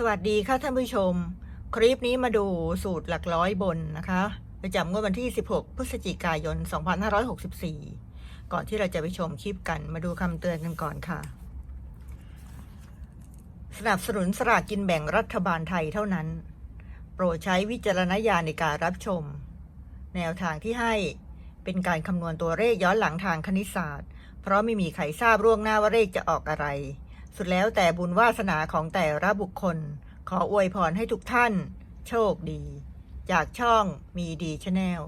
สวัสดีค่ะท่านผู้ชม คลิปนี้มาดูสูตรหลักร้อยบนนะคะประจำงวดวันที่ 16 พฤศจิกายน 2564 ก่อนที่เราจะไปชมคลิปกันมาดูคำเตือนกันก่อนค่ะ สนับสนุนสลากกินแบ่งรัฐบาลไทยเท่านั้น โปรดใช้วิจารณญาณในการรับชม แนวทางที่ให้เป็นการคำนวณตัวเลขย้อนหลังทางคณิตศาสตร์ เพราะไม่มีใครทราบล่วงหน้าว่าเลขจะออกอะไร สุดแล้วแต่บุญวาสนาของแต่ละบุคคล ขออวยพรให้ทุกท่าน โชคดี จากช่องมีดีชาแนล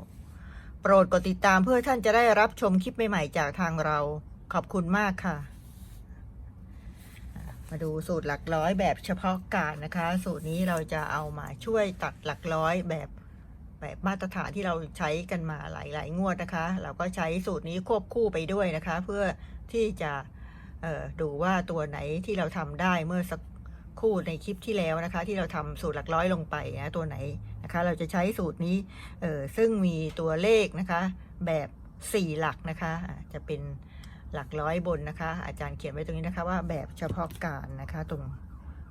โปรดกดติดตามเพื่อท่านจะได้รับชมคลิปใหม่ ๆ จากทางเรา ขอบคุณมากค่ะ มาดูสูตรหลักร้อยแบบเฉพาะการนะคะ สูตรนี้เราจะเอามาช่วยตัดหลักร้อยแบบแบบมาตรฐานที่เราใช้กันมาหลาย ๆ งวดนะคะ เราก็ใช้สูตรนี้ควบคู่ไปด้วยนะคะ เพื่อที่จะ ดูว่าตัวไหนที่เราทำได้เมื่อสักครู่ในคลิปที่แล้วนะคะ ที่เราทำสูตรหลักร้อยลงไปนะตัวไหนนะคะ เราจะใช้สูตรนี้เออซึ่งมีตัวเลขนะคะ แบบ4หลักนะคะ จะเป็นหลักร้อยบนนะคะ อาจารย์เขียนไว้ตรงนี้นะคะ ว่าแบบเฉพาะการนะคะ ตรง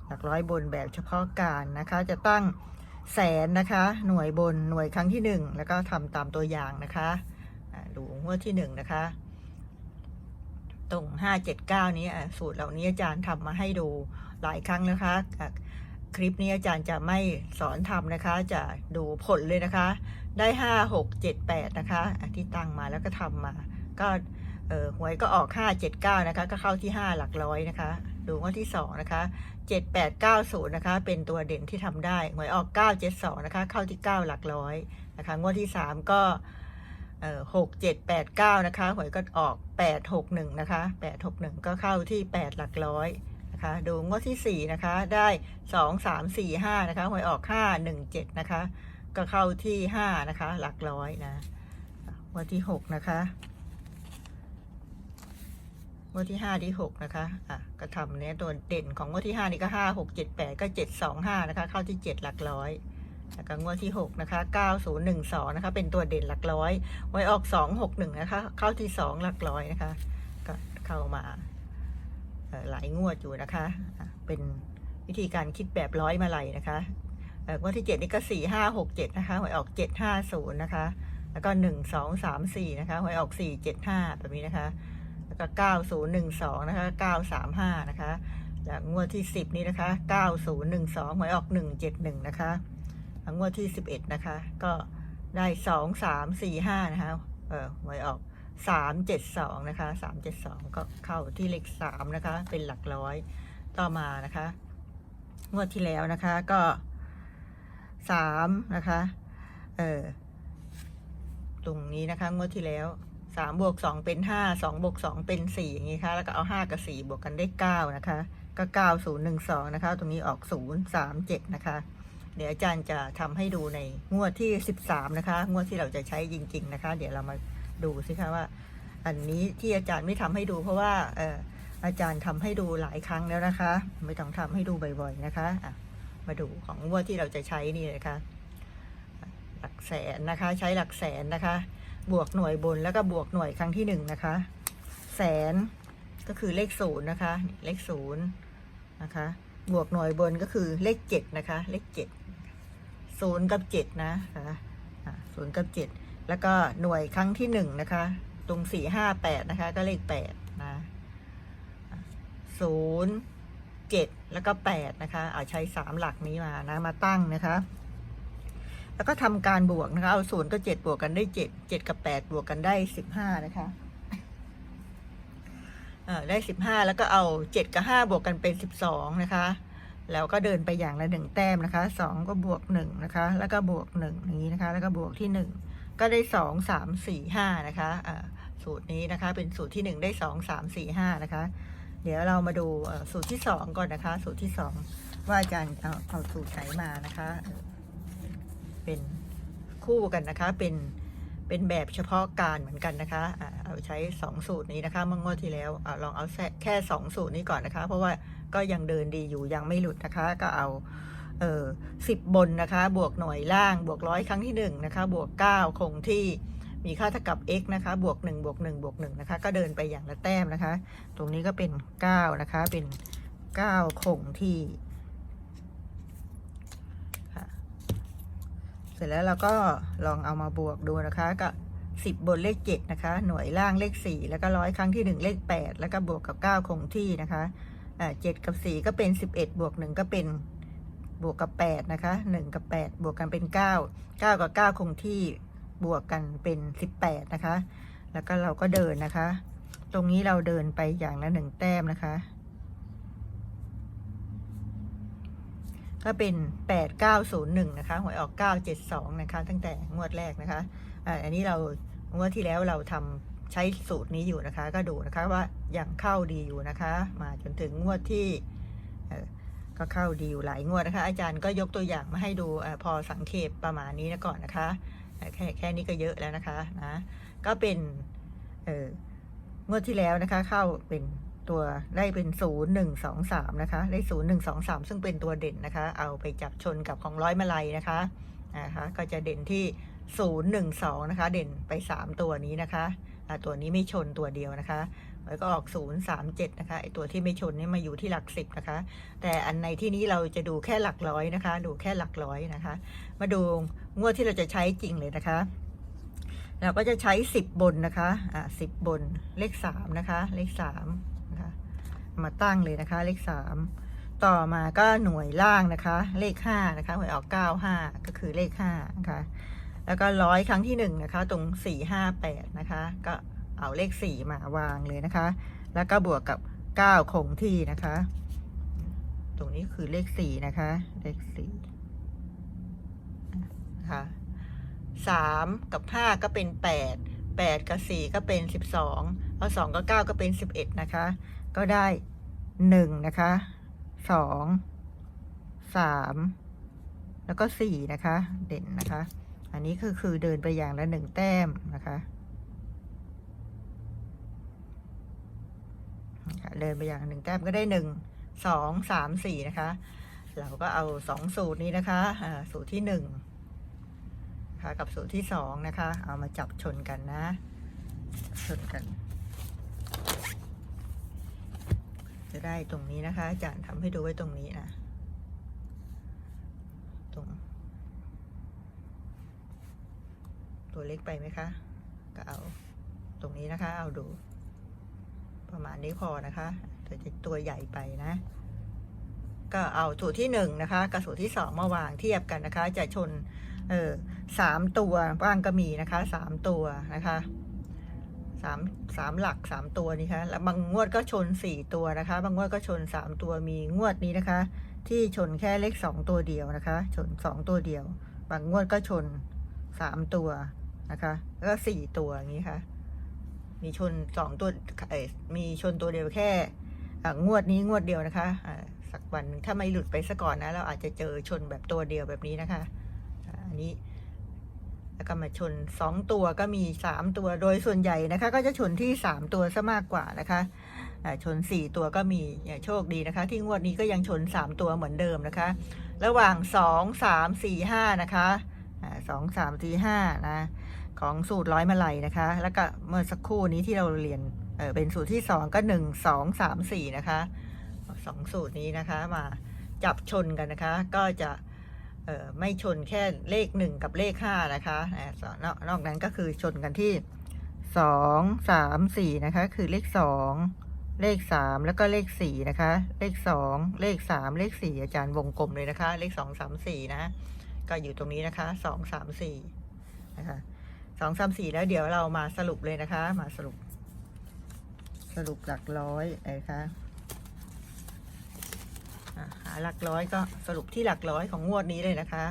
หลักร้อยบนแบบเฉพาะการนะคะ จะตั้งแสนนะคะ หน่วยบนหน่วยครั้งที่1แล้วก็ทำตามตัวอย่างนะคะดูงวดที่1นะคะ ตรง 579 นี้สูตรเหล่านี้อาจารย์ทำมาให้ดูหลายครั้งนะคะ คลิปนี้อาจารย์จะไม่สอนทำนะคะ จะดูผลเลยนะคะ ได้ 5 6 7 8 นะคะที่ตั้งมาแล้วก็ทำมา ก็หวยก็ออก 5 7 9 นะคะ ก็เข้าที่ 5 หลักร้อยนะคะ ดูงวดที่ 2 นะคะ 7 8 9 0 นะคะ เป็นตัวเด่นที่ทำได้ หวยออก 9 7 2 นะคะ เข้าที่ 9 หลักร้อยนะคะ งวดที่ 3 ก็ เอ่อ6 7 8 9นะคะ หวยก็ออก8 6 1นะคะ8 6 1ก็เข้าที่8หลักร้อยนะคะ ดูงวดที่4นะคะได้2 3 4 5นะคะ หวยออก5 1 7นะคะ ก็เข้าที่5นะคะ หลักร้อยนะงวดที่6นะคะงวดที่ห้าที่หกนะคะ อะ ก็ทำเนี้ยตัวเด่นของงวดที่ห้านี่ก็ห้าหกเจ็ดแปดก็เจ็ดสองห้านะคะ เข้าที่เจ็ดหลักร้อย แล้วก็งวดที่หกนะคะเก้าศูนย์หนึ่งสองนะคะ เป็นตัวเด่นหลักร้อย ไว้ออกสองหกหนึ่งนะคะ เข้าที่สองหลักร้อยนะคะ ก็เข้ามาหลายงวดอยู่นะคะ เป็นวิธีการคิดแบบร้อยมาลัยนะคะเอ่องวดที่เจ็ดนี่ก็สี่ห้าหกเจ็ดนะคะ หวยออกเจ็ดห้าศูนย์นะคะ แล้วก็หนึ่งสองสามสี่นะคะ หวยออกสี่เจ็ดห้าแบบนี้นะคะ แล้วก็เก้าศูนย์หนึ่งสองนะคะเก้าสามห้านะคะ แล้วงวดที่สิบนี้นะคะเก้าศูนย์หนึ่งสองหวยออกหนึ่งเจ็ดหนึ่งนะคะ งวดที่สิบเอ็ดนะคะ ก็ได้สองสามสี่ห้านะคะ เออหวยออกสามเจ็ดสองนะคะสามเจ็ดสองก็เข้าที่เลขสามนะคะ เป็นหลักร้อยต่อมานะคะ งวดที่แล้วนะคะก็สามนะคะ เออตรงนี้นะคะ งวดที่แล้วสามบวกสองเป็นห้าสองบวกสองเป็นสี่อย่างนี้ค่ะแล้วก็เอาห้ากับสี่บวกกันได้เก้านะคะ ก็เก้าศูนย์หนึ่งสองนะคะ ตรงนี้ออกศูนย์สามเจ็ดนะคะ เดี๋ยวอาจารย์จะทำให้ดูในงวดที่สิบสามนะคะ งวดที่เราจะใช้จริง ๆ นะคะ เดี๋ยวเรามาดูสิคะว่า อันนี้ที่อาจารย์ไม่ทำให้ดู เพราะว่าเอออาจารย์ทำให้ดูหลายครั้งแล้วนะคะ ไม่ต้องทำให้ดูบ่อยๆนะคะะมาดูของงวดที่เราจะใช้นี่นะคะ หลักแสนนะคะ ใช้หลักแสนนะคะ บวกหน่วยบนแล้วก็บวกหน่วยครั้งที่หนึ่งนะคะ แสนก็คือเลขศูนย์นะคะ เลขศูนย์นะคะ บวกหน่วยบนก็คือเลขเจ็ดนะคะ เลขเจ็ด ศูนย์กับเจ็ดนะคะอะศูนย์กับเจ็ดแล้วก็หน่วยครั้งที่หนึ่งนะคะ ตรงสี่ห้าแปดนะคะ ก็เลขแปดนะศูนย์เจ็ดแล้วก็แปดนะคะ เอาใช้สามหลักนี้มานะ มาตั้งนะคะ แล้วก็ทำการบวกนะคะ เอาศูนย์กับเจ็ดบวกกันได้เจ็ดเจ็ดกับแปดบวกกันได้สิบห้านะคะเออได้สิบห้าแล้วก็เอาเจ็ดกับห้าบวกกันเป็นสิบสองนะคะ แล้วก็เดินไปอย่างละหนึ่งแต้มนะคะสองก็บวกหนึ่งนะคะ แล้วก็บวกหนึ่งอย่างนี้นะคะ แล้วก็บวกที่หนึ่งก็ได้สองสามสี่ห้านะคะสูตรนี้นะคะเป็นสูตรที่หนึ่งได้สองสามสี่ห้านะคะ เดี๋ยวเรามาดูสูตรที่สองก่อนนะคะ สูตรที่สองว่าอาจารย์เอาเอาสูตรไหนมานะคะ เป็นคู่กันนะคะเป็นเป็นแบบเฉพาะการเหมือนกันนะคะ เอาใช้สองสูตรนี้นะคะเมื่องวดที่แล้วอลองเอาแค่แค่สองสูตรนี้ก่อนนะคะ เพราะว่า ก็ยังเดินดีอยู่ยังไม่หลุดนะคะ ก็เอาเออสิบบนนะคะ บวกหน่วยล่างบวกร้อยครั้งที่หนึ่งนะคะบวกเก้าคงที่มีค่าเท่ากับ x นะคะ บวก 1 บวก 1 บวก 1 นะคะ ก็เดินไปอย่างละแต้มนะคะ ตรงนี้ก็เป็น 9 นะคะ เป็น 9 คงที่เสร็จแล้วเราก็ลองเอามาบวกดูนะคะ ก็10 บนเลข 7 นะคะ หน่วยล่างเลข 4 แล้วก็ร้อยครั้งที่ 1 เลข 8 แล้วก็บวกกับ 9 คงที่นะคะ เจ็ดกับสี่ก็เป็นสิบเอ็ดบวกหนึ่งก็เป็นบวกกับแปดนะคะหนึ่งกับแปดบวกกันเป็นเก้าเก้ากับเก้าคงที่บวกกันเป็นสิบแปดนะคะ แล้วก็เราก็เดินนะคะ ตรงนี้เราเดินไปอย่างละหนึ่งแต้มนะคะ ก็เป็น8901นย์หนึ่งนะคะหวยออก972นะคะ ตั้งแต่งวดแรกนะคะอ่าอันนี้เรางวดที่แล้วเราทำ ใช้สูตรนี้อยู่นะคะ ก็ดูนะคะว่ายังเข้าดีอยู่นะคะ มาจนถึงงวดที่ก็เข้าดีอยู่หลายงวดนะคะ อาจารย์ก็ยกตัวอย่างมาให้ดูอพอสังเขปประมาณนี้นะก่อนนะคะแค่แค่นี้ก็เยอะแล้วนะคะนะก็เป็นเงวดที่แล้วนะคะ เข้าเป็นตัวได้เป็นศูนย์หนึ่งสองสามนะคะได้ศูนย์หนึ่งสองสามซึ่งเป็นตัวเด่นนะคะ เอาไปจับชนกับของร้อยมาลัยนะคะนะคะก็จะเด่นที่ศูนย์หนึ่งสองนะคะ เด่นไปสามตัวนี้นะคะ ตัวนี้ไม่ชนตัวเดียวนะคะแล้วก็ออกศูนย์สามเจ็ดนะคะไอตัวที่ไม่ชนนี่มาอยู่ที่หลักสิบนะคะ แต่อันในที่นี้เราจะดูแค่หลักร้อยนะคะ ดูแค่หลักร้อยนะคะ มาดูงวดที่เราจะใช้จริงเลยนะคะ เราก็จะใช้สิบบนนะคะ อ่าสิบบนเลขสามนะคะ เลขสามนะคะ มาตั้งเลยนะคะ เลขสามต่อมาก็หน่วยล่างนะคะ เลขห้านะคะหวยออกเก้าห้าก็คือเลขห้านะคะ แล้วก็ร้อยครั้งที่หนึ่งนะคะ ตรงสี่ห้าแปดนะคะ ก็เอาเลขสี่มาวางเลยนะคะ แล้วก็บวกกับเก้าคงที่นะคะ ตรงนี้คือเลขสี่นะคะ เลขสี่นะคะสามกับห้าก็เป็นแปดแปดกับสี่ก็เป็นสิบสองเอาสองกับเก้าก็เป็นสิบเอ็ดนะคะ ก็ได้หนึ่งนะคะสองสามแล้วก็สี่นะคะ เด่นนะคะ อันนี้คือคือเดินไปอย่างละหนึ่งแต้มนะคะเดินไปอย่างหนึ่งแต้มก็ได้หนึ่งสองสามสี่นะคะ เราก็เอาสองสูตรนี้นะคะสูตรที่หนึ่งนะคะกับสูตรที่สองนะคะ เอามาจับชนกันนะ ชนกัน จะได้ตรงนี้นะคะอาจารย์ทำให้ดูไว้ตรงนี้นะตรง ตัวเล็กไปไหมคะ ก็เอาตรงนี้นะคะ เอาดู ประมาณนี้พอนะคะตัวจะตัวใหญ่ไปนะ ก็เอาสูตรที่หนึ่งนะคะ กับสูตรที่สองมาวางเทียบกันนะคะ จะชนเออสามตัวบ้างก็มีนะคะสามตัวนะคะสามสามหลักสามตัวนี่คะแล้วบางงวดก็ชนสี่ตัวนะคะ บางงวดก็ชนสามตัวมีงวดนี้นะคะ ที่ชนแค่เลขสองตัวเดียวนะคะ ชนสองตัวเดียว บางงวดก็ชนสามตัว นะคะ แล้วก็สี่ตัวอย่างนี้ค่ะ มีชนสองตัวเอ่อมีชนตัวเดียวแค่งวดนี้งวดเดียวนะคะสักวันถ้าไม่หลุดไปซะก่อนนะ เราอาจจะเจอชนแบบตัวเดียวแบบนี้นะคะอันนี้ แล้วก็มาชนสองตัวก็มีสามตัวโดยส่วนใหญ่นะคะ ก็จะชนที่สามตัวซะมากกว่านะคะชนสี่ตัวก็มีโชคดีนะคะ ที่งวดนี้ก็ยังชนสามตัวเหมือนเดิมนะคะ ระหว่างสองสามสี่ห้านะคะสองสามสี่ห้านะ ของสูตรร้อยมาลัยนะคะ แล้วก็เมื่อสักครู่นี้ที่เราเรียนเออเป็นสูตรที่สองก็หนึ่งสองสามสี่นะคะสองสูตรนี้นะคะมาจับชนกันนะคะ ก็จะเออไม่ชนแค่เลขหนึ่งกับเลขห้านะคะนอกนอกนั้นก็คือชนกันที่สองสามสี่นะคะคือเลขสองเลขสามแล้วก็เลขสี่นะคะ เลขสองเลขสามเลขสี่อาจารย์วงกลมเลยนะคะ เลขสองสามสี่นะ ก็อยู่ตรงนี้นะคะสองสามสี่นะคะ สองสามสี่แล้วเดี๋ยวเรามาสรุปเลยนะคะ มาสรุป สรุปหลักร้อยนะคะหาหลักร้อยก็สรุปที่หลักร้อยของงวดนี้เลยนะคะ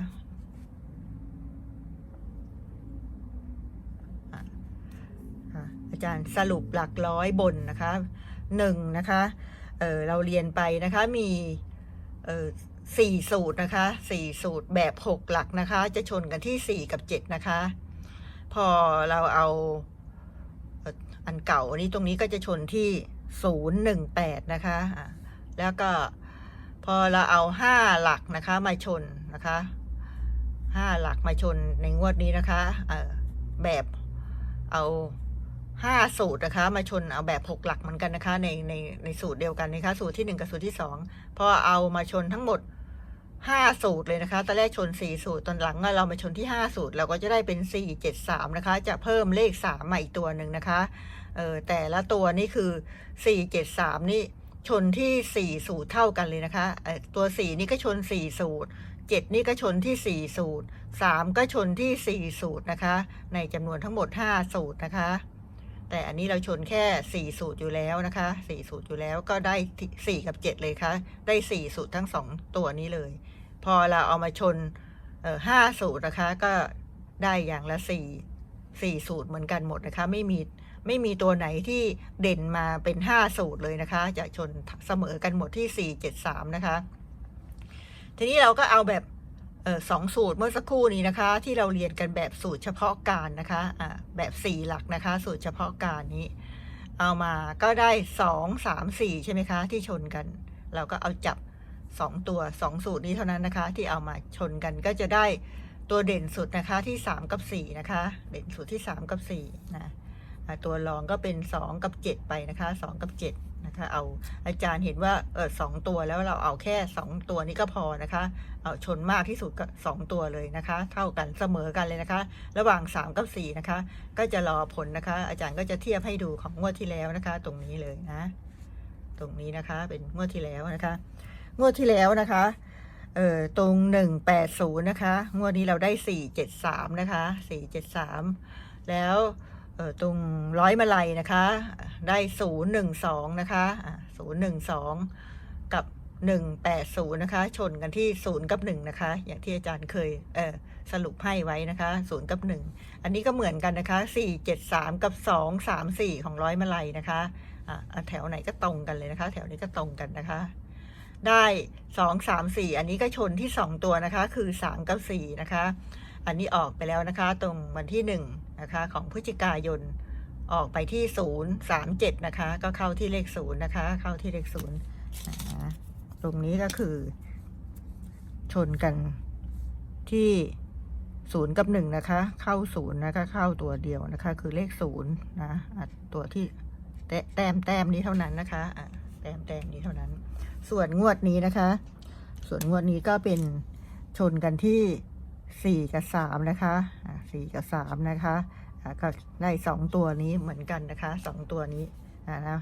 อาจารย์สรุปหลักร้อยบนนะคะหนึ่งนะคะเเราเรียนไปนะคะมีสี่สูตรนะคะสี่สูตรแบบหกหลักนะคะ จะชนกันที่สี่กับเจ็ดนะคะ พอเราเอาอันเก่าอันนี้ตรงนี้ก็จะชนที่ศูนย์หนึ่งแปดนะคะ แล้วก็พอเราเอาห้าหลักนะคะมาชนนะคะห้าหลักมาชนในงวดนี้นะคะแบบเอาห้าสูตรนะคะ มาชนเอาแบบหกหลักเหมือนกันนะคะ ในในในสูตรเดียวกันนะคะ สูตรที่หนึ่งกับสูตรที่สองพอเอามาชนทั้งหมด ห้าสูตรเลยนะคะ ตอนแรกชนสี่สูตร ตอนหลังเรามาชนที่ห้าสูตร เราก็จะได้เป็นสี่เจ็ดสามนะคะ จะเพิ่มเลขสามมาอีกตัวหนึ่งนะคะ เออแต่ละตัวนี่คือสี่เจ็ดสามนี่ชนที่สี่สูตรเท่ากันเลยนะคะ ตัวสี่นี่ก็ชนสี่สูตรเจ็ดนี่ก็ชนที่สี่สูตรสามก็ชนที่สี่สูตรนะคะ ในจำนวนทั้งหมดห้าสูตรนะคะ แต่อันนี้เราชนแค่สี่สูตรอยู่แล้วนะคะสี่สูตรอยู่แล้วก็ได้สี่กับเจ็ดเลยค่ะ ได้สี่สูตรทั้งสองตัวนี้เลย พอเราเอามาชนห้าสูตรนะคะ ก็ได้อย่างละสี่สี่สูตรเหมือนกันหมดนะคะ ไม่มีไม่มีตัวไหนที่เด่นมาเป็นห้าสูตรเลยนะคะ จะชนเสมอกันหมดที่สี่เจ็ดสามนะคะ ทีนี้เราก็เอาแบบ สองสูตรเมื่อสักครู่นี้นะคะ ที่เราเรียนกันแบบสูตรเฉพาะการนะคะอ่าแบบสี่หลักนะคะ สูตรเฉพาะการนี้ เอามาก็ได้สองสามสี่ใช่ไหมคะ ที่ชนกัน เราก็เอาจับสองตัวสองสูตรนี้เท่านั้นนะคะ ที่เอามาชนกันก็จะได้ตัวเด่นสุดนะคะที่สามกับสี่นะคะ เด่นสุดที่สามกับสี่นะตัวรองก็เป็นสองกับเจ็ดไปนะคะสองกับเจ็ด นะคะ เอาอาจารย์เห็นว่าเออสองตัวแล้วเราเอาแค่สองตัวนี้ก็พอนะคะ เอาชนมากที่สุดก็สองตัวเลยนะคะ เท่ากันเสมอกันเลยนะคะ ระหว่างสามกับสี่นะคะ ก็จะรอผลนะคะ อาจารย์ก็จะเทียบให้ดูของงวดที่แล้วนะคะ ตรงนี้เลยนะ ตรงนี้นะคะ เป็นงวดที่แล้วนะคะ งวดที่แล้วนะคะเอ่อตรงหนึ่งแปดศูนย์นะคะ งวดนี้เราได้สี่เจ็ดสามนะคะสี่เจ็ดสามแล้ว ตรงร้อยมาลัยนะคะ ได้ศูนย์หนึ่งสองนะคะศูนย์หนึ่งสองกับหนึ่งแปดศูนย์นะคะ ชนกันที่ศูนย์กับหนึ่งนะคะ อย่างที่อาจารย์เคยเสรุปให้ไว้นะคะศูนย์กับหนึ่งอันนี้ก็เหมือนกันนะคะสี่เจ็ดสามกับสองสามสี่ของร้อยมาลัยนะคะอะแถวไหนก็ตรงกันเลยนะคะ แถวนี้ก็ตรงกันนะคะ ได้สองสามสี่อันนี้ก็ชนที่สองตัวนะคะ คือสามกับสี่นะคะ อันนี้ออกไปแล้วนะคะ ตรงวันที่หนึ่งนะคะของพฤศจิกายนออกไปที่ศูนย์สามเจ็ดนะคะ ก็เข้าที่เลขศูนย์นะคะ เข้าที่เลขศูนย์ตรงนี้ก็คือ ชนกันที่ศูนย์กับหนึ่งนะคะ เข้าศูนย์นะคะ เข้าตัวเดียวนะคะ คือเลขศูนย์นะตัวที่แต้มแต้มนี้เท่านั้นนะคะแต้มแต้มนี้เท่านั้น ส่วนงวดนี้นะคะ ส่วนงวดนี้ก็เป็นชนกันที่ สี่กับสามนะคะสี่กับสามนะคะก็ได้สองตัวนี้เหมือนกันนะคะสองตัวนี้อะนะ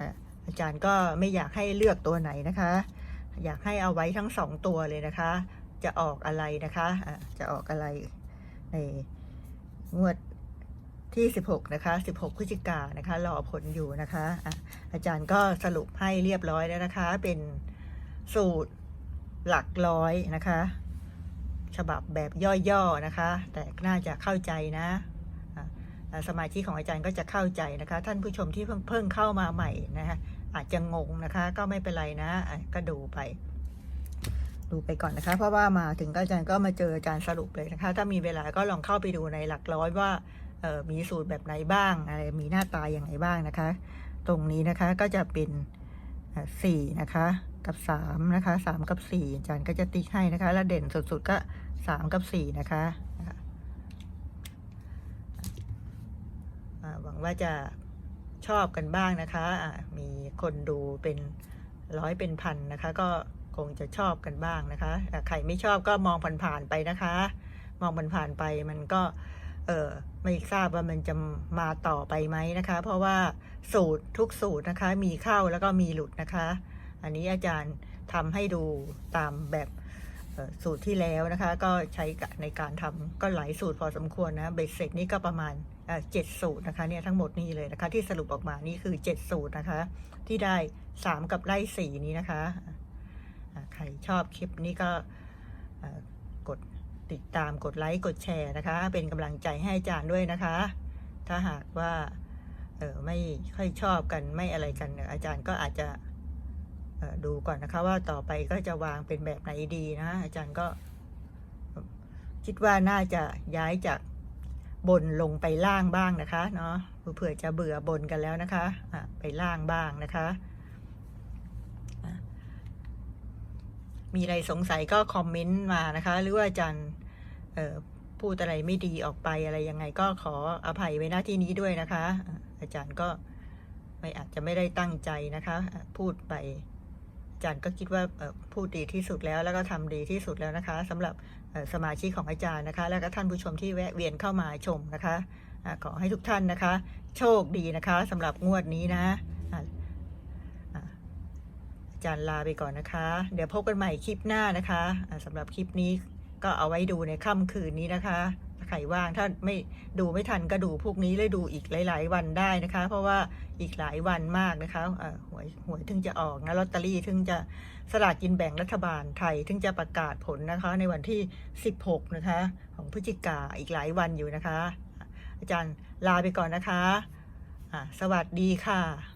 อะอาจารย์ก็ไม่อยากให้เลือกตัวไหนนะคะ อยากให้เอาไว้ทั้งสองตัวเลยนะคะ จะออกอะไรนะคะะจะออกอะไรในงวดที่ 16 นะคะ 16 พฤศจิกายนะคะ รอผลอยู่นะคะอะอาจารย์ก็สรุปให้เรียบร้อยแล้วนะคะ เป็นสูตรหลักร้อยนะคะ ฉบับแบบย่อๆนะคะ แต่น่าจะเข้าใจนะสมาชิกของอาจารย์ก็จะเข้าใจนะคะ ท่านผู้ชมที่เพิ่งเพิ่งเข้ามาใหม่นะคะอาจจะงงนะคะ ก็ไม่เป็นไรนะะก็ดูไป ดูไปก่อนนะคะ เพราะว่ามาถึงก็อาจารย์ก็มาเจออาจารย์สรุปเลยนะคะ ถ้ามีเวลาก็ลองเข้าไปดูในหลักร้อยว่าออมีสูตรแบบไหนบ้างอะไรมีหน้าตาอย่างไรบ้างนะคะ ตรงนี้นะคะก็จะเป็นสี่นะคะ กับสามนะคะสามกับสี่อาจารย์ก็จะติ๊กให้นะคะ แล้วเด่นสุดๆก็ สามกับสี่นะคะหวังว่าจะชอบกันบ้างนะคะมีคนดูเป็นร้อยเป็นพันนะคะ ก็คงจะชอบกันบ้างนะคะใครไม่ชอบก็มองผ่านๆไปนะคะ มองผ่านๆไปมันก็ เออไม่ทราบว่ามันจะมาต่อไปไหมนะคะ เพราะว่าสูตรทุกสูตรนะคะ มีเข้าแล้วก็มีหลุดนะคะ อันนี้อาจารย์ทำให้ดูตามแบบ สูตรที่แล้วนะคะ ก็ใช้ในการทำก็หลายสูตรพอสมควรนะเบสเสร็จนี่ก็ประมาณเจ็ดสูตรนะคะเนี่ยทั้งหมดนี่เลยนะคะที่สรุปออกมานี่คือเจ็ดสูตรนะคะ ที่ได้สามกับไล่สี่นี้นะคะใครชอบคลิปนี้ก็กดติดตามกดไลค์กดแชร์นะคะ เป็นกำลังใจให้อาจารย์ด้วยนะคะ ถ้าหากว่าเออไม่ค่อยชอบกันไม่อะไรกันอาจารย์ก็อาจจะ ดูก่อนนะคะว่าต่อไปก็จะวางเป็นแบบไหนดีนะ อาจารย์ก็ คิดว่าน่าจะย้ายจากบนลงไปล่างบ้างนะคะเนาะเผื่อจะเบื่อบนกันแล้วนะคะะไปล่างบ้างนะคะะมีอะไรสงสัยก็คอมเมนต์มานะคะ หรือว่าอาจารย์พูดอะไรไม่ดีออกไปอะไรยังไงก็ขออภัยไว้หน้าที่นี้ด้วยนะคะอะอาจารย์ก็ไม่อาจจะไม่ได้ตั้งใจนะคะะพูดไป จารย์ก็คิดว่าพูดดีที่สุดแล้ว แล้วก็ทำดีที่สุดแล้วนะคะสำหรับสมาชิกของอาจารย์นะคะ แล้วก็ท่านผู้ชมที่แวะเวียนเข้ามาชมนะคะขอให้ทุกท่านนะคะ โชคดีนะคะสำหรับงวดนี้นะอาจารย์ลาไปก่อนนะคะ เดี๋ยวพบกันใหม่คลิปหน้านะคะอ่าสำหรับคลิปนี้ก็เอาไว้ดูในค่ำคืนนี้นะคะ ใครว่างถ้าไม่ดูไม่ทันก็ดูพวกนี้เลยดูอีกหลาย ๆ วันได้นะคะ เพราะว่าอีกหลายวันมากนะคะหวยหวยถึงจะออกนะลอตเตอรี่ถึงจะสลากกินแบ่งรัฐบาลไทยถึงจะประกาศผลนะคะ ในวันที่ 16 นะคะ ของพฤศจิกาอีกหลายวันอยู่นะคะ อาจารย์ลาไปก่อนนะคะะสวัสดีค่ะ